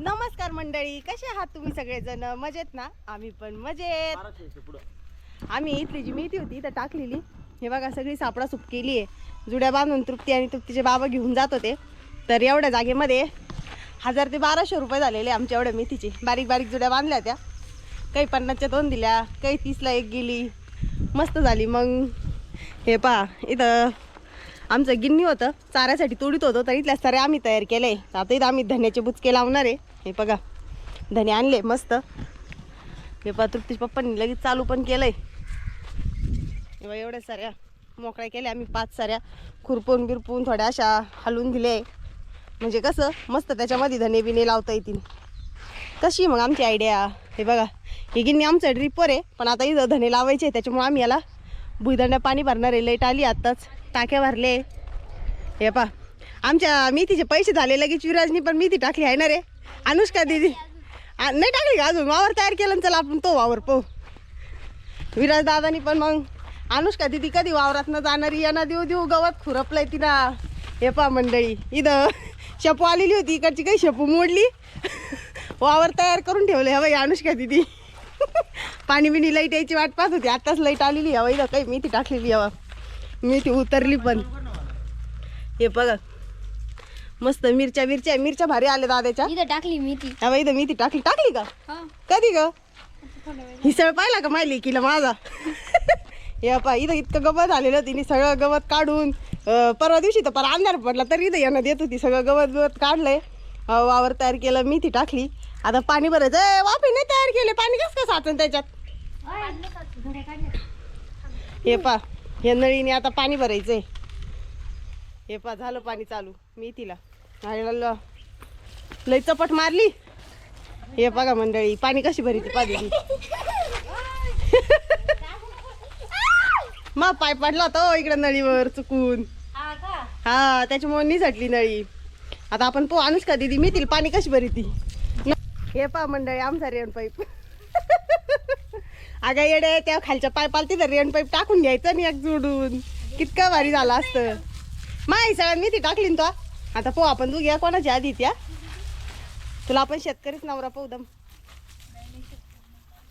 नमस्कार मंडळी कसे आहात तुम्ही सगळेजण? मजेत ना? आम्ही पण मजेत. आम्ही इथली जी मेथी होती इथं टाकलेली. हे बघा सगळी सापडा सुप केली आहे जुड्या बांधून तृप्ती आणि तृप्तीचे बाबा घेऊन जात होते. तर एवढ्या जागेमध्ये हजार ते बाराशे रुपये झालेले आमच्या एवढ्या मेथीची. बारीक बारीक जुड्या बांधल्या त्या. काही पन्नासच्या दोन दिल्या काही तीसला एक गेली. मस्त झाली. मग हे पहा इथं आमचं गिन्नी होतं चाऱ्यासाठी तोडीत होतो तर इथल्या सारे आम्ही तयार केले. आहे आता इथं आम्ही धन्याचे बुचके लावणार आहे. हे बघा धने आणले मस्त. हे पहा पप्पांनी लगेच चालू पण केलं आहे एवढ्या साऱ्या मोकळ्या केल्या. आम्ही पाच साऱ्या खुरपून बिरपून थोड्या अशा हलवून दिले म्हणजे कसं मस्त त्याच्यामध्ये धने बिने लावता येतील. कशी मग आमची आयडिया हे बघा हे गिन्नी आमचं ड्रीपवर आहे पण आता इथं धने लावायचे त्याच्यामुळे आम्ही याला भुईदंड्या पाणी भरणार आहे लाइट आली आत्ताच. टाक्या भरले. हे पा आमच्या मेथीचे पैसे झाले लगेच विराजनी पण मेथी टाकली आहे ना रे. अनुष्का दिदी. नाही टाकली का अजून? वावर तयार केलं चला आपण तो वावर पाहू. विराज दादानी पण मग अनुष्का दिदी कधी वावरात न जाणारी यांना देऊ देऊ गवत खुरपलंय तिला. हे पा मंडळी इथं शेपू आलेली होती इकडची काही शेपू मोडली. वावर तयार करून ठेवले हवाई अनुष्का दिदी. पाणी बिणी लाइट यायची वाट पाहत होती. आताच लाइट आलेली हवा इथं काही मेथी टाकलेली हवा मेथी उतरली पण. हे बघा. मस्त मिरच्या मिरच्या मिरच्या भारी आल्या दादाच्या. इथं टाकली मी ती हवा इथं मेथी टाकली. टाकली का? कधी ग? हिसळ पाहिला का माहिली किला माझा? हे पा इथं इतकं गवत आलेलं तिने सगळं गवत काढून परवा दिवशी तर पर अंधार पडला तरी इथं यांना देत होती. सगळं गवत गवत काढलंय. वावर तयार केलं मेथी टाकली. आता पाणी भरायचं. ए, वाफे नाही तयार केले. पाणी कसं काय साचन त्याच्यात? हे पा हे नळीने आता पाणी भरायचंय. हे पा झालं पाणी चालू. मी तिला. ल- लय चपट मारली. हे बघा मंडळी पाणी कशी भरीती पाहिजे मग पाय पडला होता हो इकडे नळीवर चुकून. हा त्याच्यामुळे निसटली नळी. आता आपण पो अनुष्का दिदी? मी तिला पाणी कशी भरीती? हे पा मंडळी आमचा रेण पाईप. अगं येडे त्या खालच्या पाईपाला तिथं रेण पाईप टाकून घ्यायचं आणि एक जोडून. कितकं भारी झालं असतं. माही सगळ्यात मी ती टाकली तो. आता पो आपण तू घ्या कोणाची आधी त्या. तुला आपण शेतकरीच नवरा पाहू दम.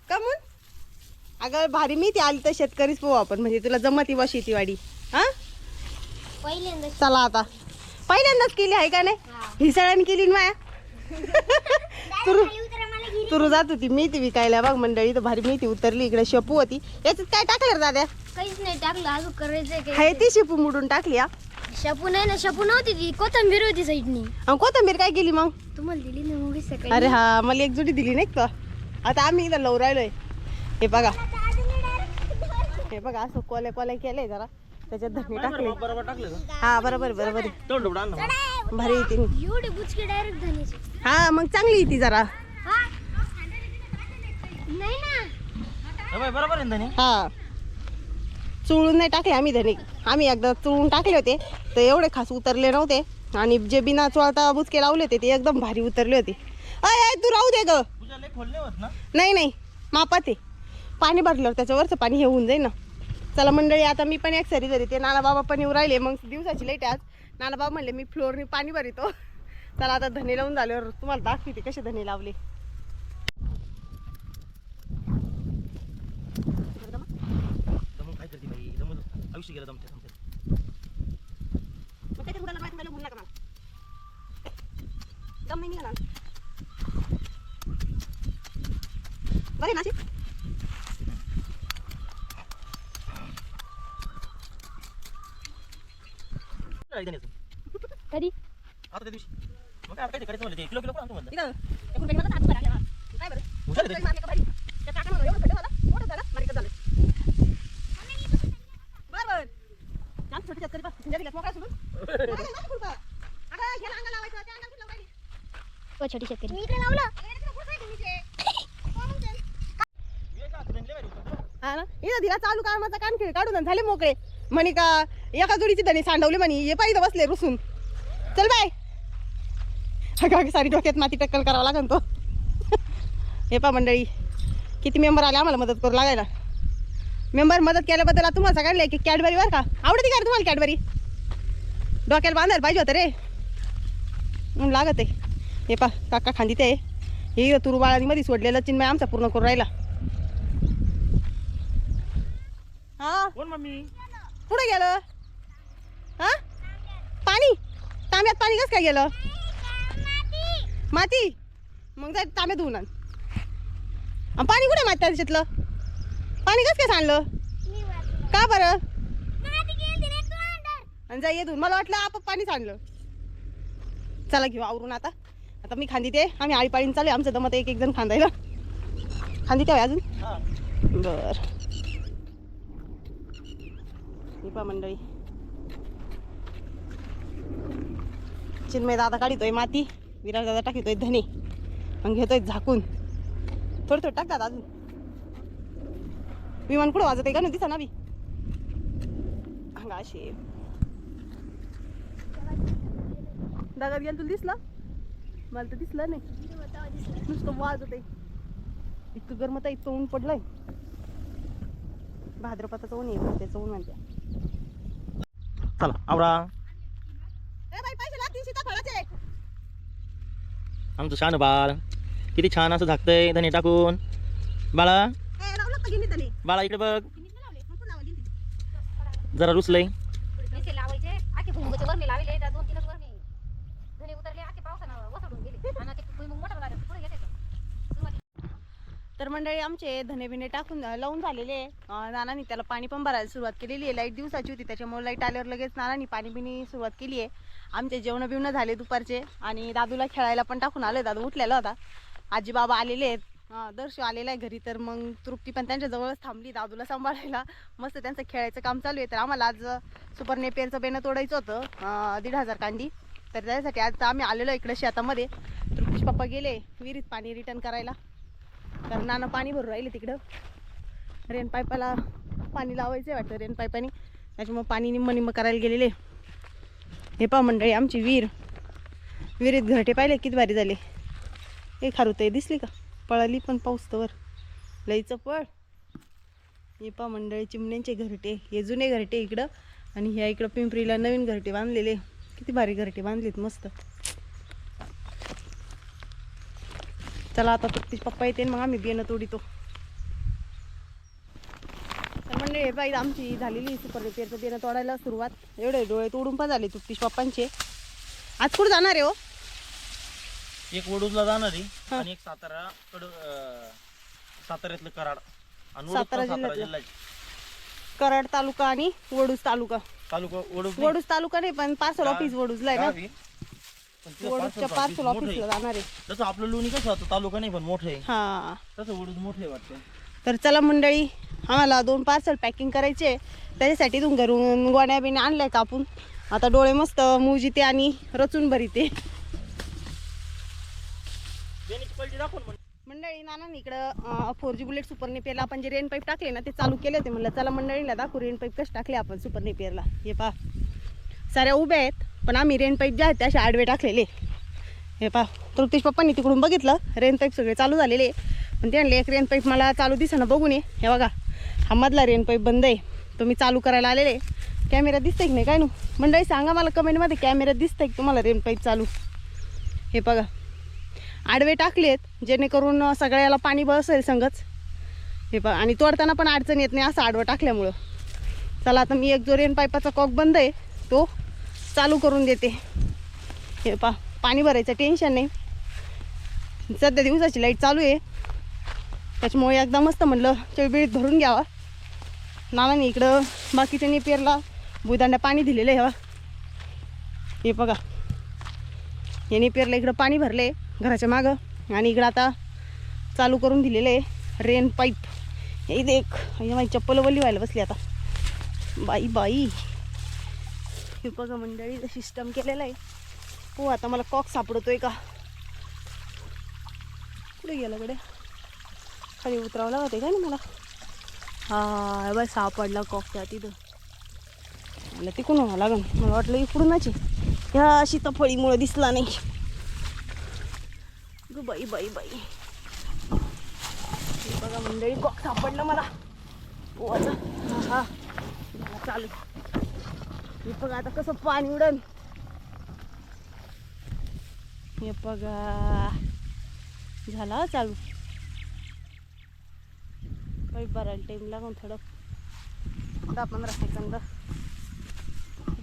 का मग अगं भारी मी ती आली तर शेतकरीच पाहू आपण. म्हणजे तुला जमती बा शेतीवाडी हा? पहिल्यांदा चला आता. पहिल्यांदाच केली आहे का नाही? ही. सगळ्यांनी केली ना माया? तुरु तुरु जात होती मेथी विकायला. बघ मंडळी तर भारी मेथी उतरली इकडे शेपू होती. याच्यात काय टाकलं रे दाद्या? काहीच नाही टाकलं अजून करायचंय हाय ती शेपू मुडून टाकली हा. शपू नाही ना शपू नव्हती ती. कोथंबीर होती साईडनी. आणि कोथंबीर काय केली मग? तुम्हाला दिली ना मुव्ही सकाळी. अरे हा मला एक जुडी दिली नाही का? आता आम्ही इथं लव राहिलोय. हे बघा. हे बघा असं कोल्या कोल्या केलंय जरा. त्याच्यात धने टाकले. बरोबर टाकले का? हा बरोबर बरोबर भारी येते एवढे बुचके डायरेक्ट धनेचे हा मग चांगली येते जरा. नाही ना. बाई, बरोबर? हा. चुळून नाही टाकले आम्ही धने. आम्ही एकदा चुळून टाकले होते तर एवढे खास उतरले नव्हते. आणि जे बिना चोळता बुचके लावले होते ते एकदम भारी उतरले होते. अय अय, तू राहू दे ग. नाही होत ना? नाही नाही. मापात आहे. पाणी भरल्यावर त्याच्यावरचं पाणी हे होऊन जाईल ना. चला मंडळी आता मी पण एक सरी जरी ते नाना बाबा पण येऊ राहिले. मग दिवसाची लाइट आज. नाना बाबा म्हणले मी फ्लोअरने पाणी भरितो. चला आता धने लावून झाल्यावर तुम्हाला दाखवते कसे धने लावले. दमून काय आयुष्य गेलं जमते दमते मग त्याच्या मुलाला माहिती मला बोलू नका मला. दम नाही निघाला. बरं आहे ना अशी? काय धनी असं? कधी आता त्या दिवशी मग काय काय करायचं म्हणलं ते किलो किलो पण आणतो म्हणलं इथं. एकूण काही मला हात भरायला लागला. काय बरं? हुशार आहे तरी ते. मारले का बाई? त्या काकानं एवढं खड्डं झालं, मोठं झालं, बारीकच झालं. बरं, बरं. छान छोटी शेतकरी बा. तुझ्या दिल्यात मोकळा सोडून. नाही, नाही, नाही, खुरपा. अगं, ह्याला अंगाला लावायचं, त्या अंगाला कुठं लावायली? हो छोटी शेतकरी इकडे लावलं अगं, याला तिला खुरपायचं नीचे. कोण म्हणते? हे का? धनी लय भारी होतं. हा ना इथं दिला चालू कामाचा कानखिळ काढून आणि झाले मोकळे म्हणे का एका जोडीची धनी सांडवली म्हणे ये पाहिजे बसले रुसून चल बाय अगं अगं, सारी डोक्यात माती टक्कल करावं लागेल तो. हे पा मंडळी किती मेंबर आले आम्हाला मदत करू लागायला. मेंबर मदत केल्याबद्दल तुम्हाला सगळ्यांना एक कॅडबरी बरं का? आवडते का तुम्हाला कॅडबरी डोक्याला बांधायला पाहिजे होतं रे. म्हणून लागत आहे. हे पा काका खांदी ते हे तुरू बाळांमध्ये सोडलेलं चिन्मय आमचा पूर्ण करून राहिला. हा? कोण मम्मी? कुठे गेलं? हा? पाणी? तांब्यात पाणी कसं काय गेलं? माती. मग जाय तांबे धुवून आण. आणि पाणी कुठे माती त्याच्यातलं पाणी कसं काय सांडलं? का बरं? आणि जा ये धुवून मला वाटलं आप पाणी सांडलं. चला घेऊ आवरून आता. आता मी खांदी ते आम्ही आळीपाळीन चालू आहे आमचं दमत एक एक जण खांदायला. खांदी ते अजून. बर. ही मंडळी. चिन्मय दादा काढितोय माती. विराज दादा टाकितोय धने. मग घेतोय झाकून. थोडं थोडं टाकतात अजून. विमान कुठं वाजत आहे का? ना दिसा ना बी अंगा अशी. दादा गेलं तुला दिसलं? मला तर दिसलं नाही. नुसतं वाजत आहे इतकं गरमत आहे इतकं ऊन पडलंय. भाद्रपदाचं ऊन आहे त्याचं ऊन म्हणते. चला आवरा. बाई पैसे लागतील सीताफळाचे आमचं छान बाळ. किती छान असं झाकतंय धने टाकून. बाळा. बाळा इकडे बघ? जरा रुसलंय पैसे लावायचे आखे भुंगचे वरणे लावले त्या दोन तीनच वरणे धने उतरले आखे पावसानं वसडून गेले आणि ते भुईमुग मोठा झाला पुढे येते तर मंडळी आमचे धने बिने टाकून लावून झालेले नानानी नानांनी त्याला पाणी पण भरायला सुरुवात केलेली आहे. लाइट दिवसाची होती त्याच्यामुळे लाइट आल्यावर लगेच नानांनी पाणी बिनी सुरुवात केली आहे. आमचे जेवणं बिवणं झाले दुपारचे आणि दादूला खेळायला पण टाकून आलं दादू उठलेला होता. आजी बाबा आलेले आहेत. अं, दर्शू आलेला आहे घरी तर मग तृप्ती पण त्यांच्याजवळच थांबली दादूला सांभाळायला. मस्त त्यांचं खेळायचं काम चालू आहे. तर आम्हाला आज सुपर नेपेरचं बेणं तोडायचं होतं दीड हजार कांदी तर त्यासाठी आज आम्ही आलेलो इकडे शेतामध्ये. तृप्तीश पप्पा गेले विहिरीत पाणी रिटर्न करायला. कारण नाना पाणी भरून राहिले तिकडं. रेन पाईपाला पाणी लावायचं आहे वाटतं रेन पाईपाने त्याच्यामुळे पाणी निम्म निम्म करायला गेलेले. हे पा मंडळी आमची विहीर. विहिरीत घरटे पाहिले किती भारी झाले. हे खारुताई दिसली का? पळाली पण पाऊस तर. लईचं पळ हे पा मंडळी चिमण्यांचे घरटे. हे जुने घरटे इकडं. आणि ह्या इकडं पिंपरीला नवीन घरटे बांधलेले. किती भारी घरटे बांधलेत मस्त. चला आता तृप्तीच पप्पा येते मग आम्ही बियाणं तोडितो तर म्हणजे बाई आमची झालेली सुपर रिपेअरचं बियाणं तोडायला सुरुवात एवढे डोळे तोडून पण झाले तृप्तीश पप्पांचे आज कुठं जाणार आहे हो एक वडूजला जाणार आहे. आणि एक सातारा कड साताऱ्यातलं कराड. आणि वडूज सातारा पण सातारा जिल्ह्यातलं. जिल्ह्याची. कराड तालुका आणि वडूज तालुका. तालुका वडूज वडूज तालुका नाही पण पार्सल ऑफिस वडूजला आहे ना? गाव आहे. पण तिथं वडूजच्या parcel पार्सल office मोठं ऑफिसला आहे. जाणार आहे. जसं आपलं लोणी कसं होतं? तालुका नाही पण मोठं आहे. हा. तसं वडूज मोठं आहे वाटतं. तर चला मंडळी आम्हाला दोन पार्सल पॅकिंग करायचे त्याच्यासाठी इथून घरून गोण्या बिण्या आणल्या कापून. आता डोळे मस्त मुजिते आणि रचून भरीते. मंडळी. नाना इकडं फोर जी बुलेट सुपर नेपियरला आपण जे रेन पाईप टाकले ना ते चालू केले होते म्हणलं. चला मंडळीला दाखवू रेन पाईप कसे टाकले आपण सुपर नेपियरला हे पा साऱ्या उभ्या आहेत. पण आम्ही रेन पाईप जे आहेत ते असे आडवे टाकलेले. हे पा तृप्तीश पप्पांनी तिकडून बघितलं रेनपाईप सगळे चालू झालेले पण ते एक रेन पाईप मला चालू दिसेना बघून ये. हे बघा हा मधला रेन पाईप बंद आहे. तो मी चालू करायला आलेले कॅमेरा दिसतंय की नाही काय नु? मंडळी सांगा मला कमेंटमध्ये कॅमेरा दिसतंय की तुम्हाला रेन पाईप चालू? हे बघा आडवे टाकलेत जेणेकरून सगळ्याला पाणी बसेल संगच. हे पहा आणि तोडताना पण अडचण येत नाही असं आडवं टाकल्यामुळं. चला आता मी एक जो रेन पाईपाचा कॉक बंद आहे तो चालू करून देते. हे पा पाणी भरायचं टेन्शन नाही. सध्या दिवसाची लाइट चालू आहे. त्याच्यामुळे एकदा मस्त म्हणलं चळबिळीत भरून घ्यावा. नानाने इकडं बाकीच्या पेरला भुईदांड्या पाणी दिलेलं आहे हवा हे बघा. हे पेरलं इकडं पाणी भरले घराच्या मागं. आणि इकडं आता चालू करून दिलेलं आहे रेन पाईप हे देख माझी चप्पल वली व्हायला बसली आता. बाई बाई. हे बघा मंडळी सिस्टम केलेलं आहे. हो आता मला कॉक सापडतोय का? कुठे गेलं कडे खाली उतरावं लागत आहे का ना मला? हा बाय सापडला कॉक त्या तिथं. मला तिकडून व्हावं लागन मला वाटलं इकडूनच ह्या अशी सीताफळीमुळं दिसला नाही. ग बाई बाई बाई. बघा मंडळी कॉक सापडलं मला. हो, पोवाचा हा झाला चालू हे बघा आता कसं पाणी उडन. हे बघा. झाला चालू. पाईप भरायला टाईम लागून थोडं. दहा पंधरा सेकंद.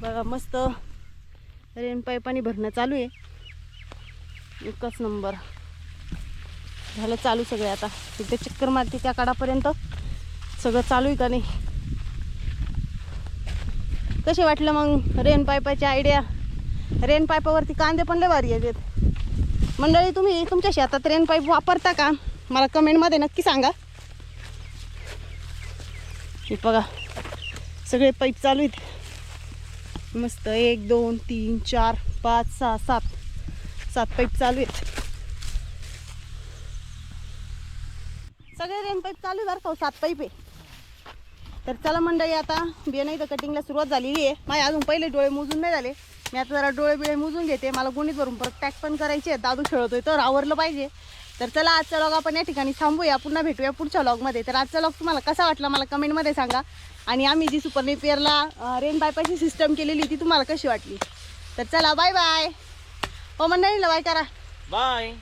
बघा मस्त. रेन पाईपाने भरणं चालू आहे. एकच नंबर. झालं चालू सगळे आता. तिथे चक्कर मारते त्या काळापर्यंत सगळं चालू आहे का नाही? कसे वाटलं मग रेन पाईपाची आयडिया रेन पाईपावरती कांदे पण लय भारी आहेत मंडळी तुम्ही तुमच्या शेतात रेन पाईप वापरता का? मला कमेंटमध्ये नक्की सांगा. हे बघा सगळे पाईप चालू आहेत. मस्त एक दोन तीन चार पाच सहा सात. सात पाईप चालू आहेत. सगळे रेन पाईप चालू आहे बरं का हो? सात पाईप आहे. तर चला मंडळी आता बियाणं इथं कटिंगला सुरुवात झालेली आहे. माझे अजून पहिले डोळे मोजून नाही झाले. मी आता जरा डोळे बिळे मोजून घेते. मला गुणित भरून परत पॅक पण करायचे आहेत दादू खेळतोय तर आवरलं पाहिजे. तर चला आजचा लॉग आपण या ठिकाणी थांबूया. पुन्हा भेटूया पुढच्या लॉगमध्ये तर आजचा लॉग तुम्हाला कसा वाटला मला कमेंटमध्ये सांगा. आणि आम्ही जी सुपर नेपियरला रेन बायपाची सिस्टम केलेली ती तुम्हाला कशी वाटली? तर चला बाय बाय हो मंडळीला बाय करा. बाय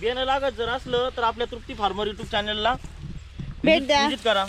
बियाणं लागत जर असलं तर आपल्या तृप्ती फार्मर युट्यूब चॅनलला भेट द्या. विजिट करा.